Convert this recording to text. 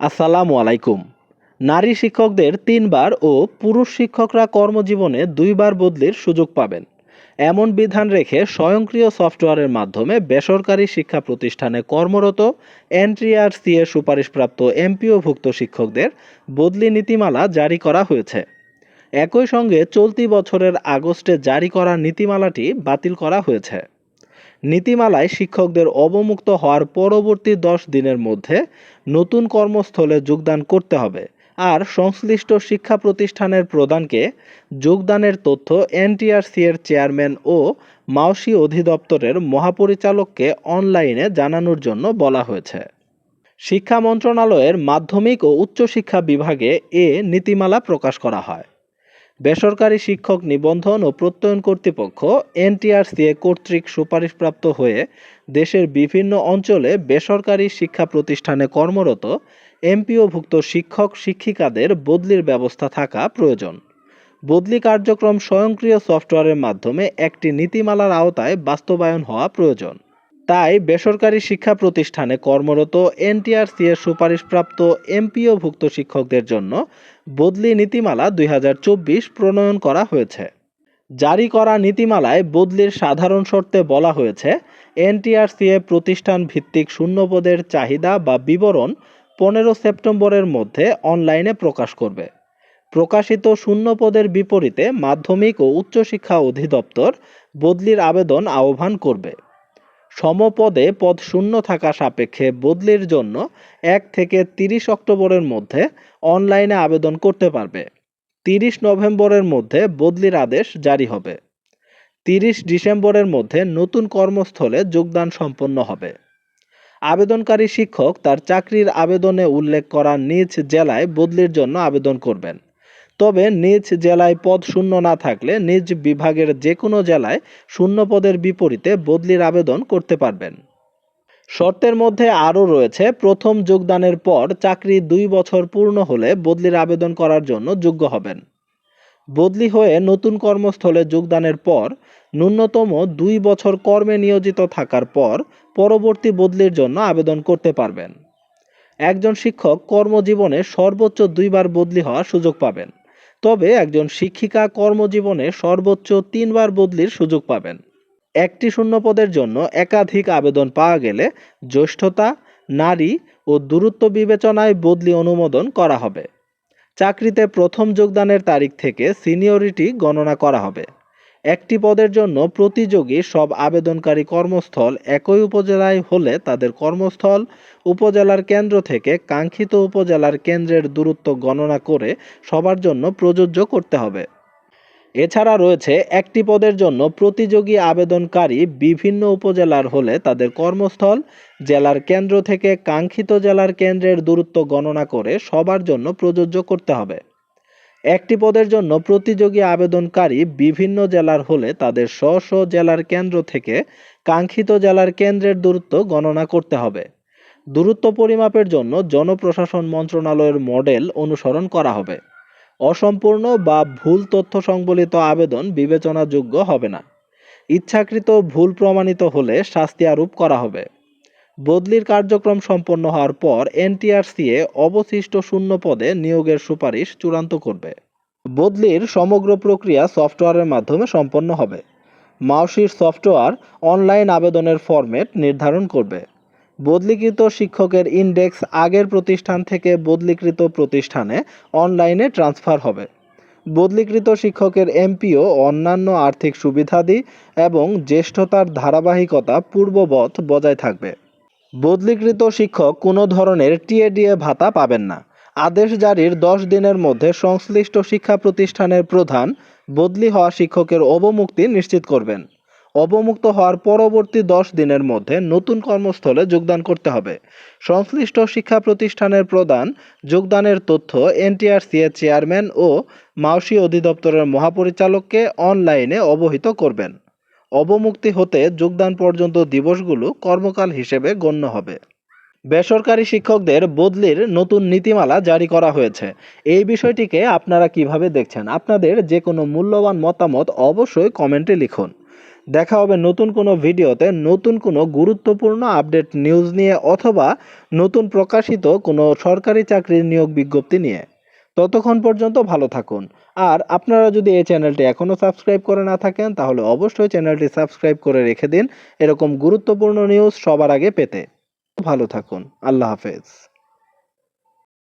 আসসালামু আলাইকুম। নারী শিক্ষকদের তিনবার ও পুরুষ শিক্ষকরা কর্মজীবনে দুইবার বদলির সুযোগ পাবেন। এমন বিধান রেখে স্বয়ংক্রিয় সফটওয়্যারের মাধ্যমে বেসরকারি শিক্ষা প্রতিষ্ঠানে কর্মরত এনটিআরসি এর সুপারিশপ্রাপ্ত এমপিওভুক্ত শিক্ষকদের বদলি নীতিমালা জারি করা হয়েছে। একই সঙ্গে চলতি বছরের আগস্টে জারি করা নীতিমালাটি বাতিল করা হয়েছে। নীতিমালায় শিক্ষকদের অবমুক্ত হওয়ার পরবর্তী দশ দিনের মধ্যে নতুন কর্মস্থলে যোগদান করতে হবে। আর সংশ্লিষ্ট শিক্ষা প্রতিষ্ঠানের প্রধানকে যোগদানের তথ্য এনটিআরসি এর চেয়ারম্যান ও মাওসি অধিদপ্তরের মহাপরিচালককে অনলাইনে জানানোর জন্য বলা হয়েছে। শিক্ষা মন্ত্রণালয়ের মাধ্যমিক ও উচ্চশিক্ষা বিভাগে এ নীতিমালা প্রকাশ করা হয়। বেসরকারি শিক্ষক নিবন্ধন ও প্রত্যয়ন কর্তৃপক্ষ এনটিআরসিএ কর্তৃক সুপারিশপ্রাপ্ত হয়ে দেশের বিভিন্ন অঞ্চলে বেসরকারি শিক্ষা প্রতিষ্ঠানে কর্মরত এমপিওভুক্ত শিক্ষক শিক্ষিকাদের বদলির ব্যবস্থা থাকা প্রয়োজন। বদলি কার্যক্রম স্বয়ংক্রিয় সফটওয়্যারের মাধ্যমে একটি নীতিমালার আওতায় বাস্তবায়ন হওয়া প্রয়োজন। তাই বেসরকারি শিক্ষা প্রতিষ্ঠানে কর্মরত এনটিআরসি এর সুপারিশপ্রাপ্ত এমপিওভুক্ত শিক্ষকদের জন্য বদলি নীতিমালা দুই হাজার চব্বিশ প্রণয়ন করা হয়েছে। জারি করা নীতিমালায় বদলির সাধারণ শর্তে বলা হয়েছে এনটিআরসিএ প্রতিষ্ঠান ভিত্তিক শূন্যপদের চাহিদা বা বিবরণ পনেরো সেপ্টেম্বরের মধ্যে অনলাইনে প্রকাশ করবে। প্রকাশিত শূন্যপদের বিপরীতে মাধ্যমিক ও উচ্চশিক্ষা অধিদপ্তর বদলির আবেদন আহ্বান করবে। সমপদে পদ শূন্য থাকা সাপেক্ষে বদলির জন্য এক থেকে তিরিশ অক্টোবরের মধ্যে অনলাইনে আবেদন করতে পারবে। তিরিশ নভেম্বরের মধ্যে বদলির আদেশ জারি হবে। তিরিশ ডিসেম্বরের মধ্যে নতুন কর্মস্থলে যোগদান সম্পন্ন হবে। আবেদনকারী শিক্ষক তার চাকরির আবেদনে উল্লেখ করা নিজ জেলায় বদলির জন্য আবেদন করবেন। তবে নিজ জেলায় পদ শূন্য না থাকলে নিজ বিভাগের যে কোনো জেলায় শূন্য পদের বিপরীতে বদলির আবেদন করতে পারবেন। শর্তের মধ্যে আরও রয়েছে, প্রথম যোগদানের পর চাকরি দুই বছর পূর্ণ হলে বদলির আবেদন করার জন্য যোগ্য হবেন। বদলি হয়ে নতুন কর্মস্থলে যোগদানের পর, ন্যূনতম দুই বছর কর্মে নিয়োজিত থাকার পর পরবর্তী বদলির জন্য আবেদন করতে পারবেন। একজন শিক্ষক কর্মজীবনে সর্বোচ্চ দুইবার বদলি হওয়ার সুযোগ পাবেন। তবে একজন শিক্ষিকা কর্মজীবনে সর্বোচ্চ তিনবার বদলির সুযোগ পাবেন। একটি শূন্য পদের জন্য একাধিক আবেদন পাওয়া গেলে জ্যেষ্ঠতা, নারী ও দূরত্ব বিবেচনায় বদলি অনুমোদন করা হবে। চাকরিতে প্রথম যোগদানের তারিখ থেকে সিনিয়রিটি গণনা করা হবে। একটি পদের জন্য প্রতিযোগী সব আবেদনকারী কর্মস্থল একই উপজেলায় হলে তাদের কর্মস্থল উপজেলার কেন্দ্র থেকে কাঙ্ক্ষিত উপজেলার কেন্দ্রের দূরত্ব গণনা করে সবার জন্য প্রযোজ্য করতে হবে। এছাড়া রয়েছে একটি পদের জন্য প্রতিযোগী আবেদনকারী বিভিন্ন উপজেলার হলে তাদের কর্মস্থল, জেলার কেন্দ্র থেকে কাঙ্ক্ষিত জেলার কেন্দ্রের দূরত্ব গণনা করে সবার জন্য প্রযোজ্য করতে হবে। একটি পদের জন্য প্রতিযোগী আবেদনকারী বিভিন্ন জেলার হলে তাদের স্ব স্ব জেলার কেন্দ্র থেকে কাঙ্ক্ষিত জেলার কেন্দ্রের দূরত্ব গণনা করতে হবে। দূরত্ব পরিমাপের জন্য জনপ্রশাসন মন্ত্রণালয়ের মডেল অনুসরণ করা হবে। অসম্পূর্ণ বা ভুল তথ্য সংবলিত আবেদন বিবেচনাযোগ্য হবে না। ইচ্ছাকৃত ভুল প্রমাণিত হলে শাস্তি আরোপ করা হবে। বদলির কার্যক্রম সম্পন্ন হওয়ার পর এনটিআরসিএ অবশিষ্ট শূন্য পদে নিয়োগের সুপারিশ চূড়ান্ত করবে। বদলির সমগ্র প্রক্রিয়া সফটওয়্যারের মাধ্যমে সম্পন্ন হবে। মাউসির সফটওয়্যার অনলাইন আবেদনের ফরম্যাট নির্ধারণ করবে। বদলিকৃত শিক্ষকের ইন্ডেক্স আগের প্রতিষ্ঠান থেকে বদলিকৃত প্রতিষ্ঠানে অনলাইনে ট্রান্সফার হবে। বদলিকৃত শিক্ষকের এমপিও অন্যান্য আর্থিক সুবিধাদি এবং জ্যেষ্ঠতার ধারাবাহিকতা পূর্ববৎ বজায় থাকবে। বদলিকৃত শিক্ষক কোনো ধরনের টিএডিএ ভাতা পাবেন না। আদেশ জারির দশ দিনের মধ্যে সংশ্লিষ্ট শিক্ষা প্রতিষ্ঠানের প্রধান বদলি হওয়া শিক্ষকের অবমুক্তি নিশ্চিত করবেন। অবমুক্ত হওয়ার পরবর্তী দশ দিনের মধ্যে নতুন কর্মস্থলে যোগদান করতে হবে। সংশ্লিষ্ট শিক্ষা প্রতিষ্ঠানের প্রধান যোগদানের তথ্য এনটিআরসি এর চেয়ারম্যান ও মাওসি অধিদপ্তরের মহাপরিচালককে অনলাইনে অবহিত করবেন। অবমুক্তি হতে যোগদান পর্যন্ত দিবসগুলো কর্মকাল হিসেবে গণ্য হবে। বেসরকারি শিক্ষকদের বদলির নতুন নীতিমালা জারি করা হয়েছে। এই বিষয়টিকে আপনারা কীভাবে দেখছেন? আপনাদের যে কোনো মূল্যবান মতামত অবশ্যই কমেন্টে লিখুন। দেখা হবে নতুন কোনো ভিডিওতে নতুন কোনো গুরুত্বপূর্ণ আপডেট নিউজ নিয়ে অথবা নতুন প্রকাশিত কোনো সরকারি চাকরির নিয়োগ বিজ্ঞপ্তি নিয়ে। ততক্ষণ পর্যন্ত ভালো থাকুন। আর আপনারা যদি এই চ্যানেলটি এখনও সাবস্ক্রাইব করে না থাকেন, তাহলে অবশ্যই চ্যানেলটি সাবস্ক্রাইব করে রেখে দিন। এরকম গুরুত্বপূর্ণ নিউজ সবার আগে পেতে। ভালো থাকুন। আল্লাহ হাফেজ।